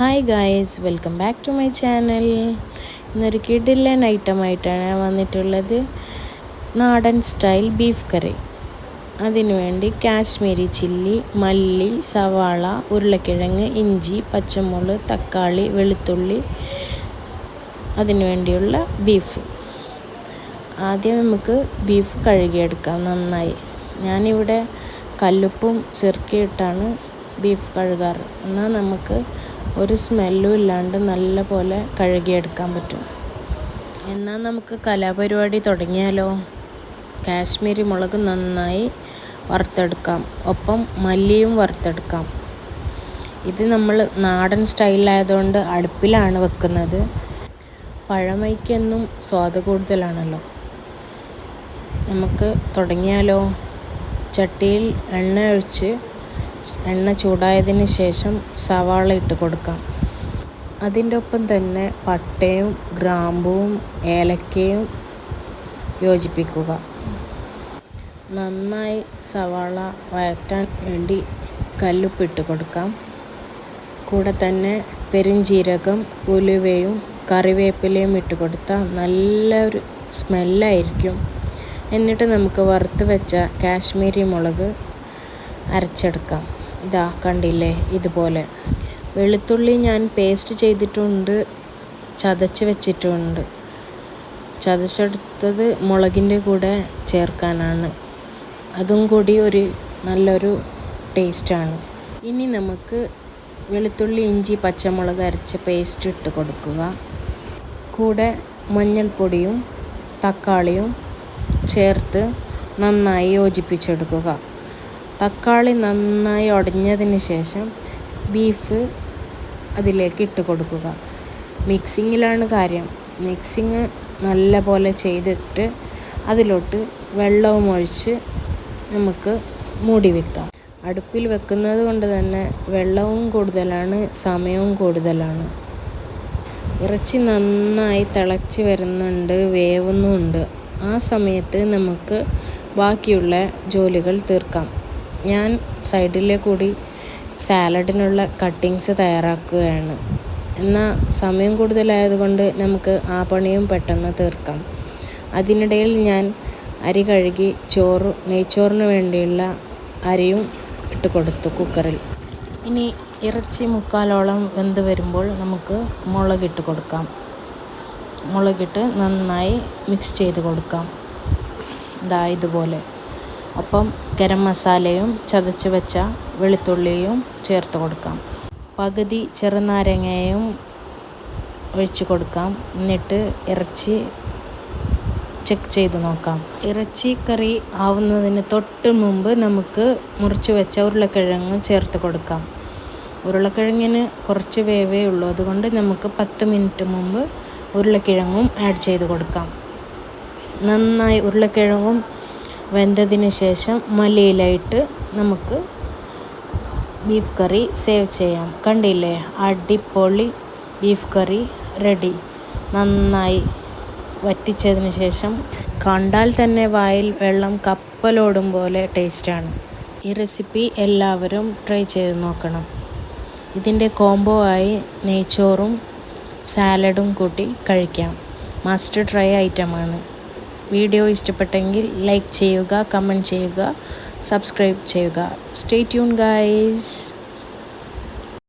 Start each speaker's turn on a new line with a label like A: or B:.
A: Hi guys welcome back to my channel ഇന്നൊരു കിഡിലൻ ഐറ്റമായിട്ടാണ് വന്നിട്ടുള്ളത്. നാടൻ സ്റ്റൈൽ ബീഫ് കറി അതിനുവേണ്ടി കാശ്മീരി ചില്ലി മല്ലി സവാള ഉരുളക്കിഴങ്ങ് ഇഞ്ചി പച്ചമുളക് തക്കാളി വെളുത്തുള്ളി അതിനുവേണ്ടിയുള്ള ബീഫ് ആദ്യം നമുക്ക് ബീഫ് കഴുകിയെടുക്കാം നന്നായി. ഞാനിവിടെ കല്ലുപ്പും ചെറുക്കിയിട്ടാണ് ബീഫ് കഴുകാറ്. എന്നാൽ നമുക്ക് ഒരു സ്മെല്ലും ഇല്ലാണ്ട് നല്ല പോലെ കഴുകിയെടുക്കാൻ പറ്റും. എന്നാൽ നമുക്ക് കലാപരിപാടി തുടങ്ങിയാലോ? കാശ്മീരി മുളക് നന്നായി വറുത്തെടുക്കാം. ഒപ്പം മല്ലിയും വറുത്തെടുക്കാം. ഇത് നമ്മൾ നാടൻ സ്റ്റൈലായതുകൊണ്ട് അടുപ്പിലാണ് വെക്കുന്നത്. പഴമയ്ക്കെന്നും സ്വാദ് കൂടുതലാണല്ലോ. നമുക്ക് തുടങ്ങിയാലോ? ചട്ടിയിൽ എണ്ണ ഒഴിച്ച് എണ്ണ ചൂടായതിന് ശേഷം സവാള ഇട്ട് കൊടുക്കാം. അതിന്റെ ഒപ്പം തന്നെ പട്ടയും ഗ്രാമ്പുവും ഏലക്കയും യോജിപ്പിക്കുക. നന്നായി സവാള വഴറ്റാൻ വേണ്ടി കല്ലുപ്പിട്ട് കൊടുക്കാം. കൂടെ തന്നെ പെരുംജീരകം ഉലുവയും കറിവേപ്പിലയും ഇട്ട് കൊടുത്താൽ നല്ലൊരു സ്മെല്ലായിരിക്കും. എന്നിട്ട് നമുക്ക് വറുത്ത് വെച്ച കാശ്മീരി മുളക് അരച്ചെടുക്കാം. ഇതാ കണ്ടില്ലേ? ഇതുപോലെ. വെളുത്തുള്ളി ഞാൻ പേസ്റ്റ് ചെയ്തിട്ടുണ്ട്. ചതച്ച് വെച്ചിട്ടുണ്ട്. ചതച്ചെടുത്തത് മുളകിന്റെ കൂടെ ചേർക്കാനാണ്. അതും കൂടി ഒരു നല്ലൊരു ടേസ്റ്റാണ് ഇനി നമുക്ക് വെളുത്തുള്ളി ഇഞ്ചി പച്ചമുളക് അരച്ച പേസ്റ്റ് ഇട്ട് കൊടുക്കുക. കൂടെ മഞ്ഞൾപ്പൊടിയും തക്കാളിയും ചേർത്ത് നന്നായി യോജിപ്പിച്ചെടുക്കുക. തക്കാളി നന്നായി ഉടഞ്ഞതിന് ശേഷം ബീഫ് അതിലേക്ക് ഇട്ട് കൊടുക്കുക. മിക്സിങ്ങിലാണ് കാര്യം. മിക്സിങ് നല്ല പോലെ ചെയ്തിട്ട് അതിലോട്ട് വെള്ളവും ഒഴിച്ച് നമുക്ക് മൂടി വെക്കാം. അടുപ്പിൽ വെക്കുന്നത് കൊണ്ട് തന്നെ വെള്ളവും കൂടുതലാണ് സമയവും കൂടുതലാണ്. ഇറച്ചി നന്നായി തിളച്ച് വരുന്നുണ്ട് വേവുന്നുണ്ട്. ആ സമയത്ത് നമുക്ക് ബാക്കിയുള്ള ജോലികൾ തീർക്കാം. ഞാൻ സൈഡിലെ കൂടി സാലഡിനുള്ള കട്ടിങ്സ് തയ്യാറാക്കുകയാണ്. എന്നാൽ സമയം കൂടുതലായതുകൊണ്ട് നമുക്ക് ആ പണിയും പെട്ടെന്ന് തീർക്കാം. അതിനിടയിൽ ഞാൻ അരി കഴുകി ചോറ് നെയ്ച്ചോറിന് വേണ്ടിയുള്ള അരിയും ഇട്ട് കൊടുത്തു കുക്കറിൽ. ഇനി ഇറച്ചി മുക്കാലോളം വെന്ത് വരുമ്പോൾ നമുക്ക് മുളകിട്ട് കൊടുക്കാം. മുളകിട്ട് നന്നായി മിക്സ് ചെയ്ത് കൊടുക്കാം. ഇതാ ഇതുപോലെ. ഒപ്പം ഗരം മസാലയും ചതച്ച് വെച്ച വെളുത്തുള്ളിയും ചേർത്ത് കൊടുക്കാം. പകുതി ചെറുനാരങ്ങയും ഒഴിച്ചു കൊടുക്കാം. എന്നിട്ട് ഇറച്ചി ചെക്ക് ചെയ്ത് നോക്കാം. ഇറച്ചി കറി ആവുന്നതിന് തൊട്ട് മുമ്പ് നമുക്ക് മുറിച്ച് വെച്ച ഉരുളക്കിഴങ്ങ് ചേർത്ത് കൊടുക്കാം. ഉരുളക്കിഴങ്ങിന് കുറച്ച് വേവേ ഉള്ളൂ. അതുകൊണ്ട് നമുക്ക് പത്ത് മിനിറ്റ് മുമ്പ് ഉരുളക്കിഴങ്ങും ആഡ് ചെയ്ത് കൊടുക്കാം. നന്നായി ഉരുളക്കിഴങ്ങും വെന്തതിന് ശേഷം മല്ലിയിലായിട്ട് നമുക്ക് ബീഫ് കറി സേവ് ചെയ്യാം. കണ്ടില്ലേ? അടിപൊളി ബീഫ് കറി റെഡി നന്നായി വറ്റിച്ചതിന് ശേഷം കണ്ടാൽ തന്നെ വായിൽ വെള്ളം കപ്പലോടും പോലെ ടേസ്റ്റാണ് ഈ റെസിപ്പി എല്ലാവരും ട്രൈ ചെയ്ത് നോക്കണം. ഇതിന്റെ കോംബോ ആയി നെയ്ച്ചോറും സാലഡും കൂട്ടി കഴിക്കാം. മസ്റ്റ് ട്രൈ ഐറ്റമാണ് വീഡിയോ ഇഷ്ടപ്പെട്ടെങ്കിൽ ലൈക്ക് ചെയ്യുക കമന്റ് ചെയ്യുക സബ്സ്ക്രൈബ് ചെയ്യുക. Stay tune guys